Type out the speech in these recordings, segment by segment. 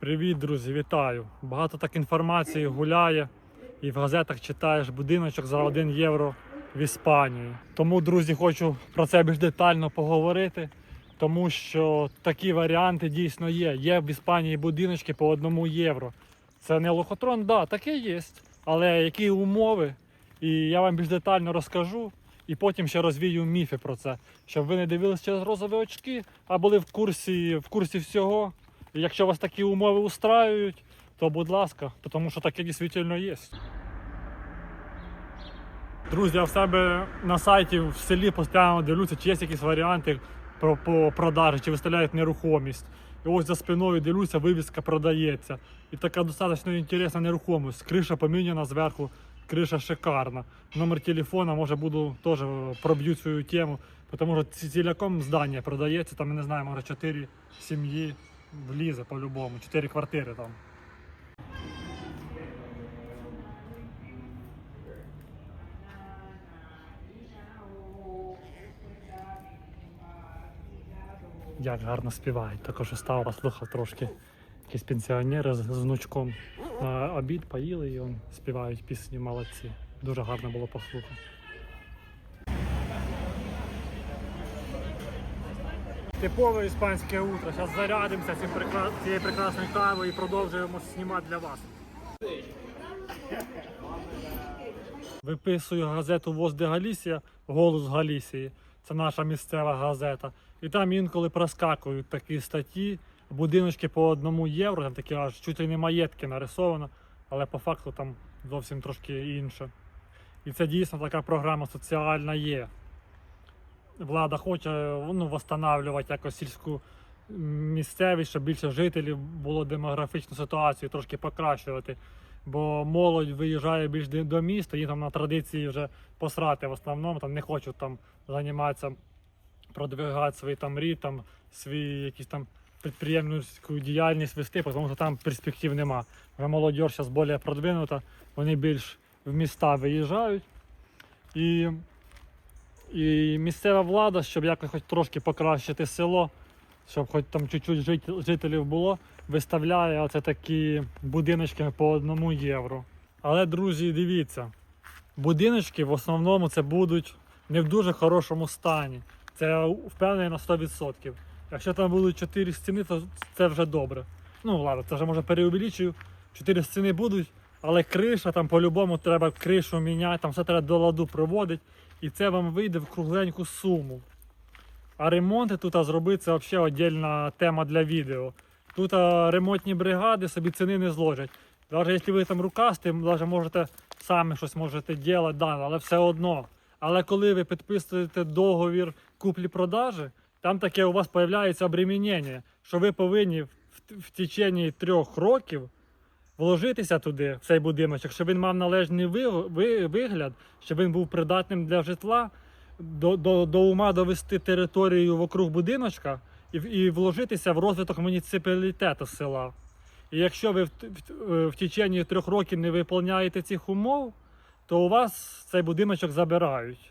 Привіт, друзі, вітаю! Багато так інформації гуляє і в газетах читаєш будиночок за 1 євро в Іспанії. Тому, друзі, хочу про це більш детально поговорити, тому що такі варіанти дійсно є. Є в Іспанії будиночки по 1 євро. Це не лохотрон, да, таке є. Але які умови? І я вам більш детально розкажу. І потім ще розвію міфи про це, щоб ви не дивилися через розові очки, а були в курсі, в курсі всього. І якщо вас такі умови устраюють, то будь ласка, тому що таке дійсно є. Друзі, я в себе на сайті в селі постійно дивлюся, чи є якісь варіанти про, по продажі, чи виставляють нерухомість. І ось за спиною дивлюся, вивіска продається. І така достатньо інтересна нерухомість. Криша поміняна зверху, криша шикарна. Номер телефона, може буду теж проб'ю цю тему, тому що ціляком здання продається, там, я не знаю, може 4 сім'ї влізе по-любому, 4 квартири там. Як гарно співають, також став послухав трошки. Якісь пенсіонери з, з внучком на обід поїли і он, співають пісні молодці. Дуже гарно було послухати. Типове іспанське утро. Зараз зарядимося цією прекрасною кавою і продовжуємо знімати для вас. Виписую газету Воз де Галісія, Голос Галісії. Це наша місцева газета. І там інколи проскакують такі статті, будиночки по одному євро, там такі аж чуть ли не маєтки нарисовано, але по факту там зовсім трошки інше. І це дійсно така програма соціальна є. Влада хоче ну, восстанавлювати якось сільську місцевість, щоб більше жителів було демографічну ситуацію трошки покращувати. Бо молодь виїжджає більш до міста, їм там на традиції вже посрати в основному, там не хочуть там займатися, продвигати свої там мрії, там свій якісь там підприємницьку діяльність вести, тому що там перспектив нема. Вже молодь зараз більш продвинута, вони більш в міста виїжджають. І, і місцева влада, щоб якось хоч трошки покращити село, щоб хоч там чуть-чуть жит- жителів було, виставляє оце такі будиночки по одному євро. Але, друзі, дивіться, будиночки в основному це будуть не в дуже хорошому стані. Це впевнений на 100%. Якщо там будуть 4 стіни, то це вже добре. Ну, ладно, це вже може переувеличую. 4 стіни будуть, але криша там по-любому треба кришу міняти, там все треба до ладу проводити. І це вам вийде в кругленьку суму. А ремонти тут зробити це взагалі віддільна тема для відео. Тут ремонтні бригади собі ціни не зложать. Навіть якщо ви там рукасти, навіть можете самі щось можете робити, да, але все одно. Але коли ви підписуєте договір куплі-продажі, там таке у вас з'являється обременення, що ви повинні в, в течение трьох років вложитися туди, в цей будиночок, щоб він мав належний ви- ви- вигляд, щоб він був придатним для житла, до, до, до ума довести територію вокруг будиночка і, і вложитися в розвиток муніципалітету села. І якщо ви в, в, в течение трьох років не виконуєте цих умов, то у вас цей будиночок забирають.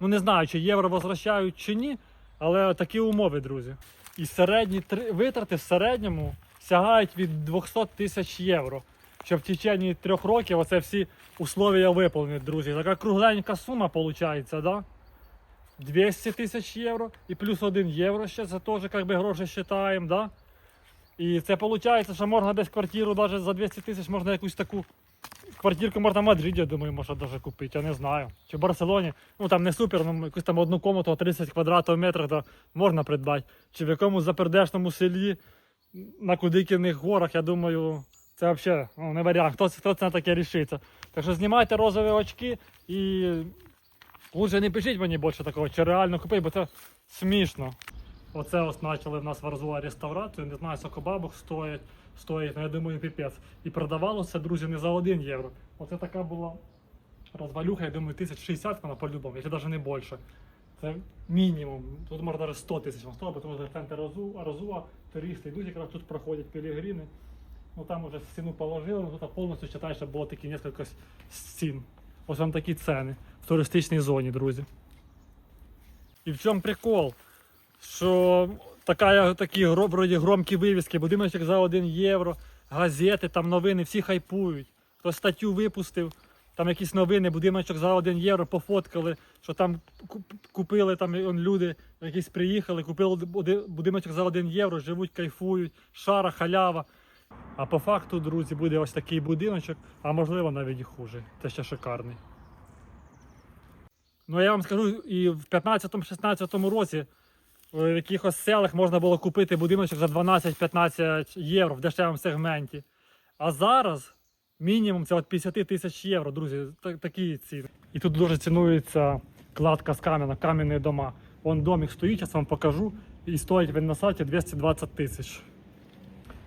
Ну не знаю, чи євро возвращають чи ні, але такі умови, друзі. І середні три- витрати в середньому сягають від 200 тисяч євро. Щоб в течение трьох років оце всі условия виповнити, друзі. Така кругленька сума виходить, да? 200 тисяч євро і плюс 1 євро ще це теж як би, гроші вважаємо, да? І це виходить, що можна десь квартиру навіть за 200 тисяч можна якусь таку квартирку можна в Мадриді, я думаю, можна навіть купити, я не знаю. Чи в Барселоні, ну там не супер, ну якусь там одну комнату 30 квадратів метрів то можна придбати. Чи в якомусь запердешному селі на Кудиківних горах, я думаю, це взагалі ну, не варіант. Хто, хто це на таке рішиться. Так що знімайте розові очки і лучше не пишіть мені більше такого, чи реально купити, бо це смішно. Оце ось почали в нас в Арзуа реставрацію, не знаю, скільки бабок стоїть, стоїть, ну я думаю, піпець. І продавалося, друзі, не за 1 євро. Оце така була розвалюха, я думаю, 1060 вона по-любому, якщо навіть не більше. Це мінімум. Тут може навіть 100 тисяч стоїть, тому що центр Арзуа, туристи йдуть, якраз тут проходять пілігрини. Ну там уже стіну положили, ну тут повністю читаєш, що було такі кілька стін. Ось вам такі ціни в туристичній зоні, друзі. І в чому прикол? Що така, такі вроді громкі вивіски, будиночок за 1 євро, газети, там новини, всі хайпують. Хтось статтю випустив, там якісь новини, будиночок за 1 євро пофоткали, що там купили там люди, якісь приїхали, купили будиночок за 1 євро, живуть, кайфують, шара, халява. А по факту, друзі, буде ось такий будиночок, а можливо навіть і хуже. Це ще шикарний. Ну я вам скажу, і в 15-16 році в якихось селах можна було купити будиночок за 12-15 євро в дешевому сегменті. А зараз мінімум це от 50 тисяч євро, друзі, та- такі ціни. І тут дуже цінується кладка з каменя, кам'яні дома. Вон домик стоїть, зараз вам покажу. І стоїть він на сайті 220 тисяч.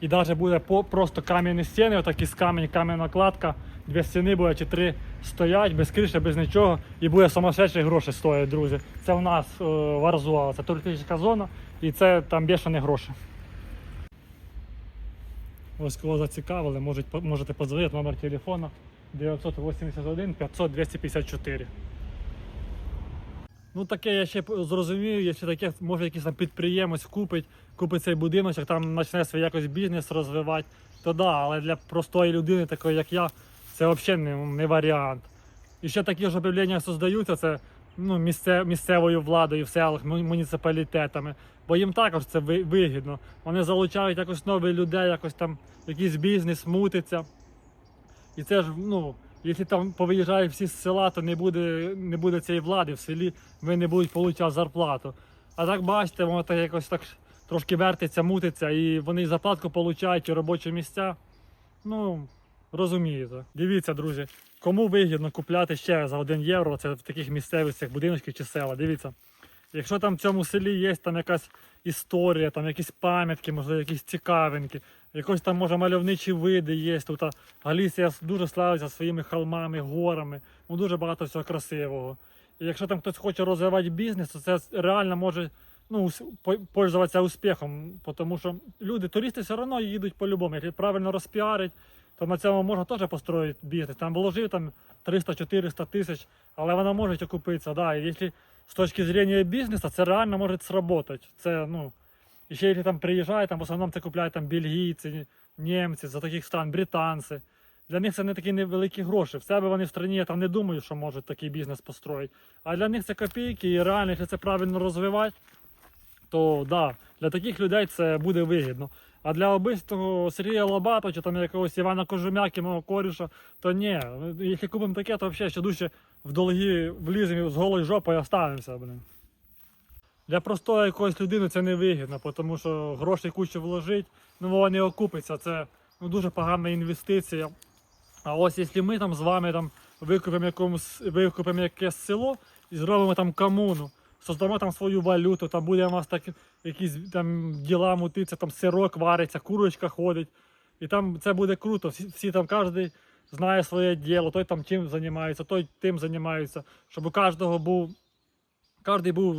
І навіть буде по, просто кам'яні стіни, отакі з камінь, кам'яна кладка, дві стіни буде чи три стоять, без криші, без нічого. І буде сумасшедші гроші стоять, друзі. Це в нас е, Варзуа, це туристична зона, і це там бешені гроші. Ось кого зацікавили, можуть, можете подзвонити номер телефона 981 500 254. Ну таке я ще зрозумію, якщо таке, може якийсь там підприємець купить, купить цей будиночок, там почне свій якось бізнес розвивати, то да, але для простої людини, такої як я, це взагалі не, не варіант. І ще такі ж об'явлення создаються, це ну, місце, місцевою владою в селах, муніципалітетами, бо їм також це вигідно. Вони залучають якось нових людей, якось там якийсь бізнес мутиться. І це ж, ну, якщо там повиїжджають всі з села, то не буде, не буде цієї влади в селі, ви не будуть отримати зарплату. А так бачите, воно так якось так трошки вертиться, мутиться, і вони зарплатку отримують, і робочі місця. Ну, розумієте. Дивіться, друзі, кому вигідно купляти ще за 1 євро, це в таких місцевих цих будиночках чи села. Дивіться. Якщо там в цьому селі є там якась історія, там якісь пам'ятки, можливо, якісь цікавинки, якось там може мальовничі види є. Тут Галісія дуже славиться своїми холмами, горами, ну дуже багато всього красивого. І якщо там хтось хоче розвивати бізнес, то це реально може ну, пользуватися успіхом, тому що люди, туристи все одно їдуть по-любому. Якщо правильно розпіарить, то на цьому можна теж построїти бізнес. Там вложив там 300-400 тисяч, але вона може окупитися. Да. Якщо з точки зрення бізнесу, це реально може сработати. Це, ну, і ще якщо там приїжджають, там в основному це купляють там бельгійці, німці, за таких стран, британці. Для них це не такі невеликі гроші. В себе вони в країні я там не думаю, що можуть такий бізнес построїти. А для них це копійки, і реально, якщо це правильно розвивати, то да, для таких людей це буде вигідно. А для обичного Сергія Лобата чи там якогось Івана Кожумяки, мого коріша, то ні. Якщо купимо таке, то взагалі ще дужче в долги вліземо з голою жопою і останемося. Блин. Для простої якоїсь людини це не вигідно, тому що гроші кучу вложить, ну воно не окупиться. Це ну, дуже погана інвестиція. А ось якщо ми там з вами там викупимо якомусь, викупимо якесь село і зробимо там комуну, создамо там свою валюту, там буде у нас так якісь там діла мутиться, там сирок вариться, курочка ходить. І там це буде круто. Всі, всі там кожен знає своє діло, той там чим займається, той тим займається, щоб у кожного був, кожен був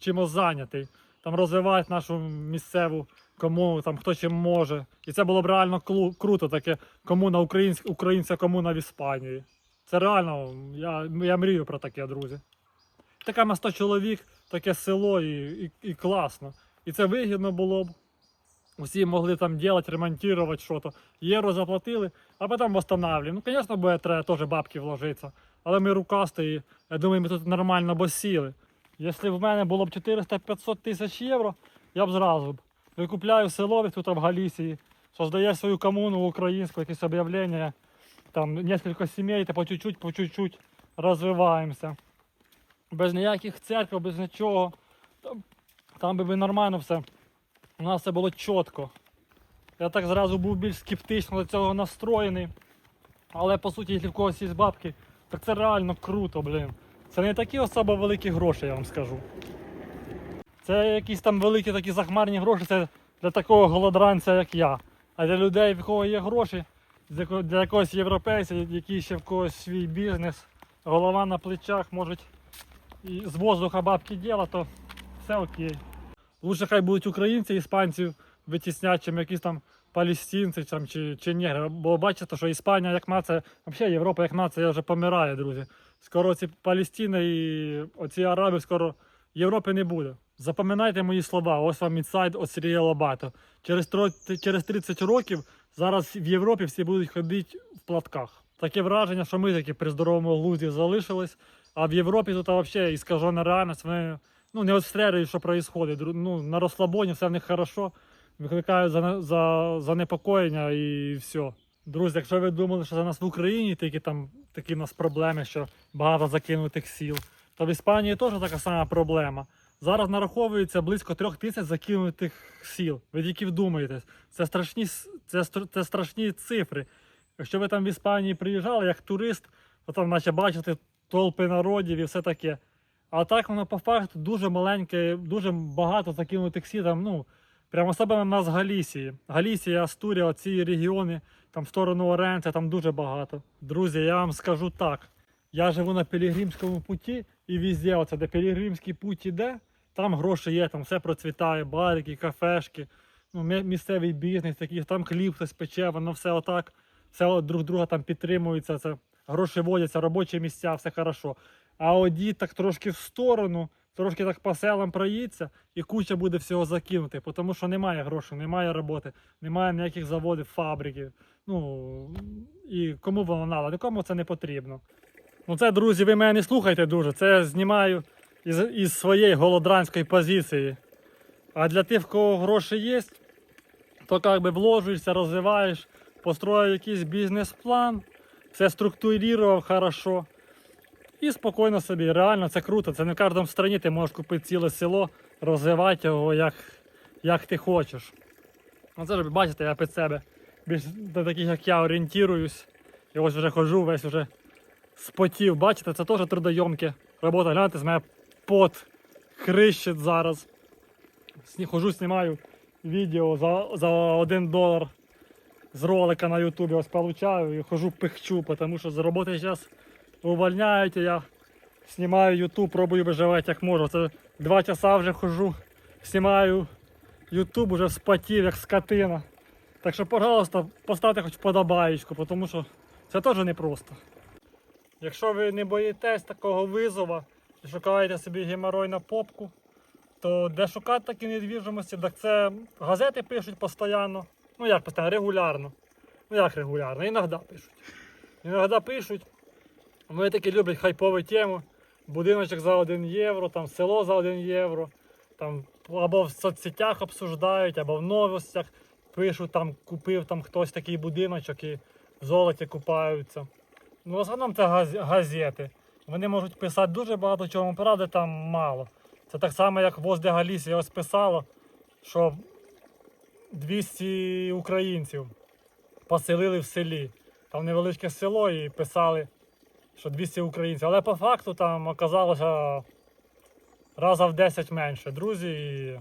чимось зайнятий. Там розвивати нашу місцеву комуну, там хто чим може. І це було б реально круто, таке комуна українська, українська комуна в Іспанії. Це реально, я, я мрію про таке, друзі. Таке на 100 чоловік, таке село і, і, і класно. І це вигідно було б. Усі могли там делать, ремонтувати щось. Євро заплатили, а потім встановлюємо. Ну, звісно, буде треба теж бабки вложитися. Але ми рукасті, я думаю, ми тут нормально босіли. Якщо в мене було б 400-500 тисяч євро, я б зразу б викупляю село тут в Галісії, создаєш свою комуну українську, якесь об'явлення, там кілька сімей, та по чуть-чуть, по чуть-чуть розвиваємося. Без ніяких церкв, без нічого. Там, там би нормально все. У нас все було чітко. Я так зразу був більш скептично до цього настроєний. Але по суті, якщо в когось є бабки, так це реально круто, блін. Це не такі особо великі гроші, я вам скажу. Це якісь там великі такі захмарні гроші, це для такого голодранця, як я. А для людей, в кого є гроші, для якогось європейця, який ще в когось свій бізнес, голова на плечах, можуть і з воздуха бабки діла, то все окей. Лучше хай будуть українці, іспанців витіснять, чим якісь там палестинці там, чи, чи негри. Бо бачите, що Іспанія як нація, взагалі Європа як нація вже помирає, друзі. Скоро ці Палестина і оці араби, скоро Європи не буде. Запам'ятайте мої слова, ось вам інсайд від Сергія Лобато. Через, тро- через 30 років зараз в Європі всі будуть ходити в платках. Таке враження, що ми такі при здоровому глузді залишились, а в Європі тут взагалі іскажена реальність. Вони ну, не відстрелюють, що відбувається. Ну, на розслабоні все в них хорошо, викликають за, за, занепокоєння і все. Друзі, якщо ви думали, що за нас в Україні такі там такі в нас проблеми, що багато закинутих сіл, то в Іспанії теж така сама проблема. Зараз нараховується близько трьох тисяч закинутих сіл. Ви тільки вдумаєтесь, це страшні, це, це страшні цифри. Якщо ви там в Іспанії приїжджали як турист, то там наче бачите толпи народів і все таке. А так воно по факту дуже маленьке, дуже багато закинутих сіл. Там, ну, прямо особливо в нас Галісії. Галісія, Астурія, ці регіони, там в сторону Оренця, там дуже багато. Друзі, я вам скажу так. Я живу на Пілігримському путі і везде, оце, де Пілігримський путь іде, там гроші є, там все процвітає, барики, кафешки, ну, місцевий бізнес, такий, там хліб хтось пече, воно все отак, все друг друга там підтримується, це, гроші водяться, робочі місця, все хорошо. А оді так трошки в сторону, трошки так по селам проїться, і куча буде всього закинути, тому що немає грошей, немає роботи, немає ніяких заводів, фабриків. Ну, і кому воно треба, нікому це не потрібно. Ну це, друзі, ви мене не слухайте дуже. Це я знімаю із, із своєї голодранської позиції. А для тих, в кого гроші є, то як би вложуєшся, розвиваєш, построїв якийсь бізнес-план, все структурував хорошо. І спокійно собі. Реально це круто. Це не в кожному країні ти можеш купити ціле село, розвивати його як, як ти хочеш. Ну це ж бачите, я під себе більш до таких, як я, орієнтуюсь. І ось вже ходжу, весь вже спотів. Бачите, це теж трудойомки. Робота, гляньте, з мене пот хрищить зараз. Хожу, знімаю відео за, за 1 долар з ролика на Ютубі. Ось получаю і хожу пихчу, тому що з роботи зараз увольняють, і я знімаю Ютуб, пробую виживати як можу. Це два часа вже хожу, знімаю Ютуб, уже спотів, як скотина. Так що, пожалуйста, поставте хоч вподобаєчку, тому що це теж непросто. Якщо ви не боїтесь такого визова і шукаєте собі геморой на попку, то де шукати такі недвіжимості, так це газети пишуть постійно. Ну як постійно, регулярно. Ну як регулярно, іноді пишуть. Іноді пишуть. Вони такі люблять хайпову тему. Будиночок за 1 євро, там село за 1 євро. Там або в соцсетях обсуждають, або в новостях пишуть, там купив там хтось такий будиночок і в золоті купаються. Ну, в основному це газ- газети. Вони можуть писати дуже багато чого, правда там мало. Це так само, як возле Галісі ось писало, що 200 українців поселили в селі. Там невеличке село і писали, що 200 українців. Але по факту там оказалося раза в 10 менше. Друзі і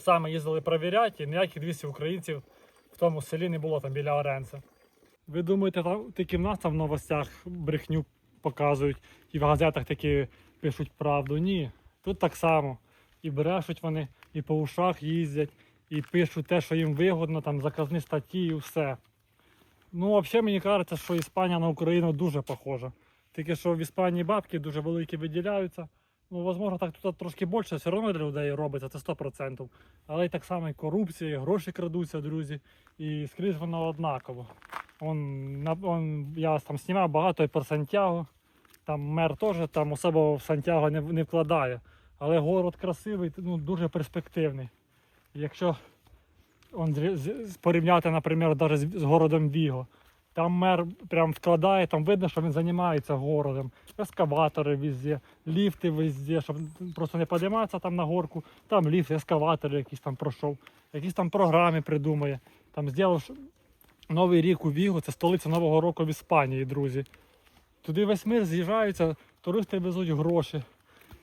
саме їздили перевіряти, і ніяких 200 українців в тому селі не було там біля Оренця. Ви думаєте, там тільки в нас там в новостях брехню показують, і в газетах такі пишуть правду? Ні. Тут так само. І брешуть вони, і по ушах їздять, і пишуть те, що їм вигодно, там заказні статті і все. Ну, взагалі, мені кажеться, що Іспанія на Україну дуже похожа. Тільки що в Іспанії бабки дуже великі виділяються. Ну, можливо, так тут трошки більше, все одно для людей робиться, це 100%. Але й так само і корупція, і гроші крадуться, друзі. І скрізь воно однаково. Он, он, я там знімав багато і про Сантьяго. Там мер теж там особо в Сантьяго не, не вкладає. Але город красивий, ну, дуже перспективний. Якщо он, порівняти, наприклад, навіть з, городом Віго, там мер прям вкладає, там видно, що він займається городом. Ескаватори везде, ліфти везде, щоб просто не підійматися там на горку. Там ліфт, ескаватори якісь там пройшов, якісь там програми придумує. Там зробив Новий рік у Віго, це столиця Нового року в Іспанії, друзі. Туди весь мир з'їжджаються, туристи везуть гроші.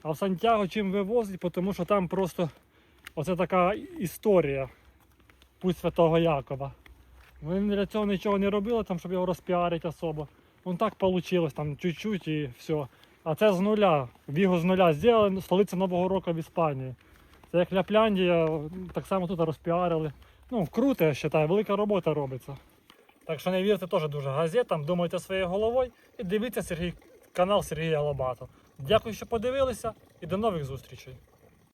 А в Сантьяго чим вивозять, тому що там просто оце така історія. Путь Святого Якова. Вони для цього нічого не робили, там, щоб його розпіарити особо. Вон так вийшло, там чуть-чуть і все. А це з нуля. Віго з нуля зробили столиця Нового року в Іспанії. Це як Ляпляндія, так само тут розпіарили. Ну, круто, я вважаю, велика робота робиться. Так що не вірте теж дуже газетам, думайте своєю головою і дивіться Сергій, канал Сергія Лобато. Дякую, що подивилися і до нових зустрічей.